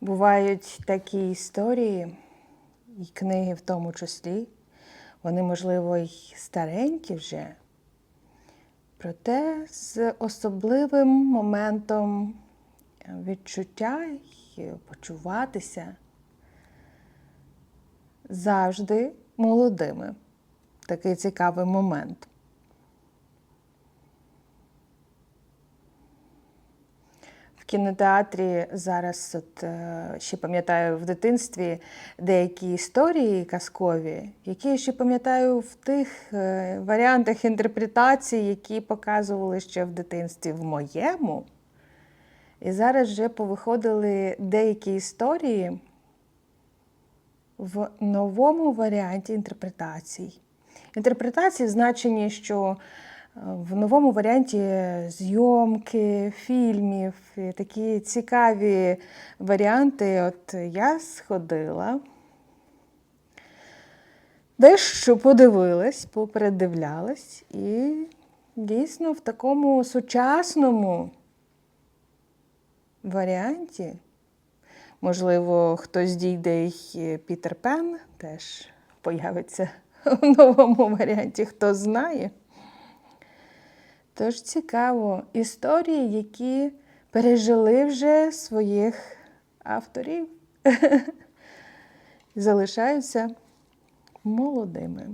Бувають такі історії, і книги в тому числі, вони, можливо, й старенькі вже, проте з особливим моментом відчуття і почуватися завжди молодими. Такий цікавий момент. Кінотеатрі зараз, от, е, ще пам'ятаю в дитинстві деякі історії казкові, які я ще пам'ятаю в тих е, варіантах інтерпретації, які показували ще в дитинстві в моєму. І зараз вже повиходили деякі історії в новому варіанті інтерпретацій. Інтерпретації в значенні, що в новому варіанті зйомки, фільмів, такі цікаві варіанти. От я сходила, дещо подивилась, попередивлялась, і дійсно в такому сучасному варіанті. Можливо, хтось дійде й Пітер Пен теж появиться в новому варіанті, хто знає. Тож цікаво, історії, які пережили вже своїх авторів, залишаються молодими.